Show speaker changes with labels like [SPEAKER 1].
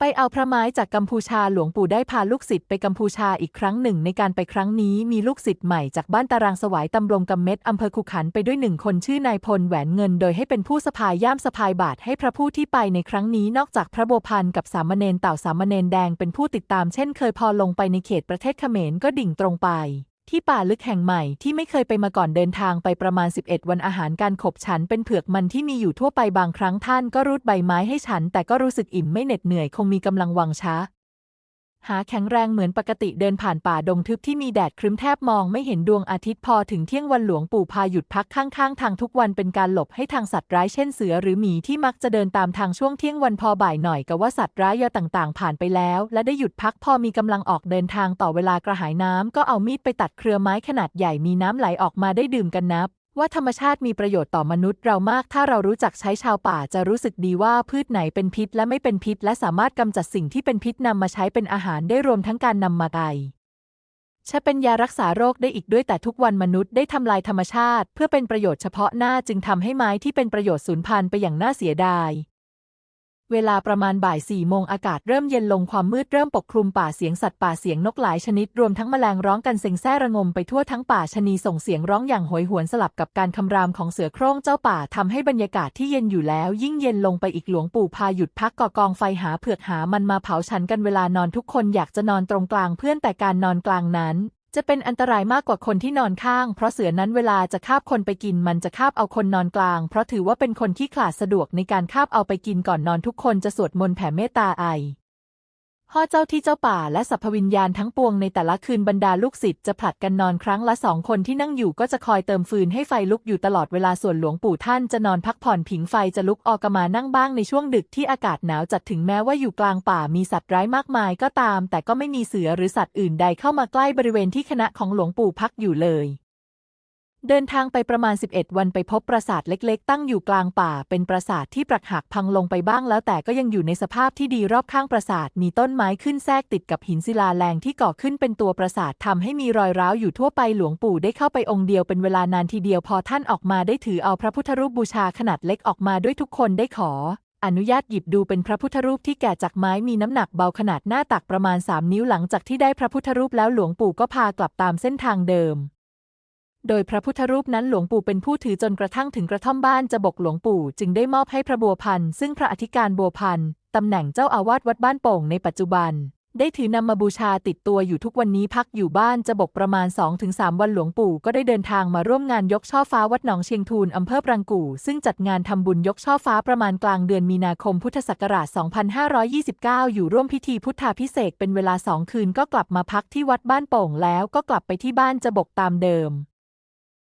[SPEAKER 1] ไปเอาพระไม้จากกัมพูชาหลวงปู่ได้พาลูกศิษย์ไปกัมพูชาอีกครั้งหนึ่ง ในการไปครั้งนี้มีลูกศิษย์ใหม่จากบ้านตารางสวายตำบลกำเม็ดอำเภอขุขันไปด้วยหนึ่งคนชื่อนายพลแหวนเงิน โดยให้เป็นผู้สะพายย่ามสะพายบาทให้พระผู้ที่ไปในครั้งนี้นอกจากพระโบพันกับสามเณรเต่าสามเณรแดงเป็นผู้ติดตามเช่นเคยพอลงไปในเขตประเทศเขมรก็ดิ่งตรงไป ที่ป่าลึกแห่งใหม่ที่ไม่เคยไปมาก่อนเดินทางไปประมาณ 11 วันอาหารการขบฉันเป็นเผือกมันที่มีอยู่ทั่วไปบางครั้งท่านก็รูดใบไม้ให้ฉัน แต่ก็รู้สึกอิ่มไม่เหน็ดเหนื่อยคงมีกำลังวังช้า หาแข็งแรงเหมือนปกติเดินผ่านป่าดงทึบที่มีแดดครึ้มแทบมองไม่เห็นดวงอาทิตย์พอถึงเที่ยงวันหลวงปู่พาหยุดพักข้างๆ ทางทุกวันเป็นการหลบให้ทางสัตว์ร้ายเช่นเสือหรือหมีที่มักจะเดินตามทางช่วงเที่ยงวันพอบ่ายหน่อยกับว่าสัตว์ร้ายยอต่างๆ ผ่านไปแล้ว และได้หยุดพักพอมีกำลังออกเดินทางต่อเวลากระหายน้ำก็เอามีดไปตัดเครือไม้ขนาดใหญ่มีน้ำไหลออกมาได้ดื่มกันนับ ว่าธรรมชาติมีประโยชน์ต่อมนุษย์เรามาก ถ้าเรารู้จักใช้ชาวป่าจะรู้สึกดีว่าพืชไหนเป็นพิษและไม่เป็นพิษ และสามารถกำจัดสิ่งที่เป็นพิษนำมาใช้เป็นอาหารได้รวมทั้งการนำมาไกใช้เป็นยารักษาโรคได้อีกด้วยแต่ทุกวันมนุษย์ได้ทำลายธรรมชาติ เพื่อเป็นประโยชน์เฉพาะหน้าจึงทำให้ไม้ที่เป็นประโยชน์สูญพันธุ์ไปอย่างน่าเสียดาย เวลาประมาณบ่ายสี่โมงอากาศเริ่มเย็นลงความมืดเริ่มปกคลุมป่าเสียงสัตว์ป่าเสียงนกหลายชนิดรวมทั้งแมลงร้องกันเซ็งแซ่ระงมไปทั่วทั้งป่าชนีส่งเสียงร้องอย่างโหยหวนสลับกับการคำรามของเสือโคร่งเจ้าป่าทำให้บรรยากาศที่เย็นอยู่แล้ว ยิ่งเย็นลงไปอีกหลวงปู่พาหยุดพักก่อกองไฟหาเผือกหามันมาเผาฉันกันเวลานอนทุกคนอยากจะนอนตรงกลางเพื่อนแต่การนอนกลางนั้น จะเป็นอันตรายมากกว่าคนที่นอนข้าง เพราะเสือนั้นเวลาจะคาบคนไปกิน มันจะคาบเอาคนนอนกลาง เพราะถือว่าเป็นคนที่ขลาดสะดวกในการคาบเอาไปกินก่อนนอนทุกคนจะสวดมนต์แผ่เมตตาไอ พ่อเจ้าที่เจ้าป่าและสัพพวิญญาณทั้งปวงในแต่ละคืนบรรดาลูกศิษย์จะผลัดกันนอนครั้งละสองคนที่นั่งอยู่ก็จะคอยเติมฟืนให้ไฟลุกอยู่ตลอดเวลาส่วนหลวงปู่ท่านจะนอนพักผ่อนผิงไฟจะลุกออกมานั่งบ้างในช่วงดึกที่อากาศหนาวจัดถึงแม้ว่าอยู่กลางป่ามีสัตว์ร้ายมากมายก็ตาม แต่ก็ไม่มีเสือหรือสัตว์อื่นใดเข้ามาใกล้บริเวณที่คณะของหลวงปู่พักอยู่เลย เดินทางไปประมาณ 11 วันไปพบปราสาทเล็กๆ ตั้งอยู่กลางป่า เป็นปราสาทที่ปรักหักพังลงไปบ้างแล้วแต่ก็ยังอยู่ในสภาพที่ดีรอบข้างปราสาทมีต้นไม้ขึ้นแทรกติดกับหินศิลาแรงที่ก่อขึ้นเป็นตัวปราสาททำให้มีรอยร้าวอยู่ทั่วไปหลวงปู่ได้เข้าไปองค์เดียวเป็นเวลานานทีเดียวพอท่านออกมาได้ถือเอาพระพุทธรูปบูชาขนาดเล็กออกมาด้วยทุกคนได้ขออนุญาตหยิบดูเป็นพระพุทธรูปที่แกะจากไม้มีน้ำหนักเบาขนาดหน้าตักประมาณ 3 นิ้วหลังจากที่ได้พระพุทธรูปแล้วหลวงปู่ก็พากลับตามเส้นทางเดิม โดยพระพุทธรูปนั้นหลวงปู่เป็นผู้ถือจนกระทั่งถึงกระท่อมบ้านจะบกหลวงปู่จึงได้มอบให้พระบัวพันธ์ซึ่งพระอธิการบัวพันธ์ตำแหน่งเจ้าอาวาสวัดบ้านโป่งในปัจจุบัน ได้ถือนำมาบูชาติดตัวอยู่ทุกวันนี้พักอยู่บ้านจะบกประมาณ 2-3 วันหลวงปู่ก็ได้เดินทางมาร่วมงานยกช่อฟ้าวัดหนองเชียงทูลอำเภอปรังกู่ซึ่งจัดงานทำบุญยกช่อฟ้าประมาณกลางเดือนมีนาคมพุทธศักราช 2529 อยู่ร่วมพิธีพุทธาพิเศษเป็นเวลาสองคืนก็กลับมาพักที่วัดบ้านโป่งแล้วก็กลับไปที่บ้านจะบกตามเดิม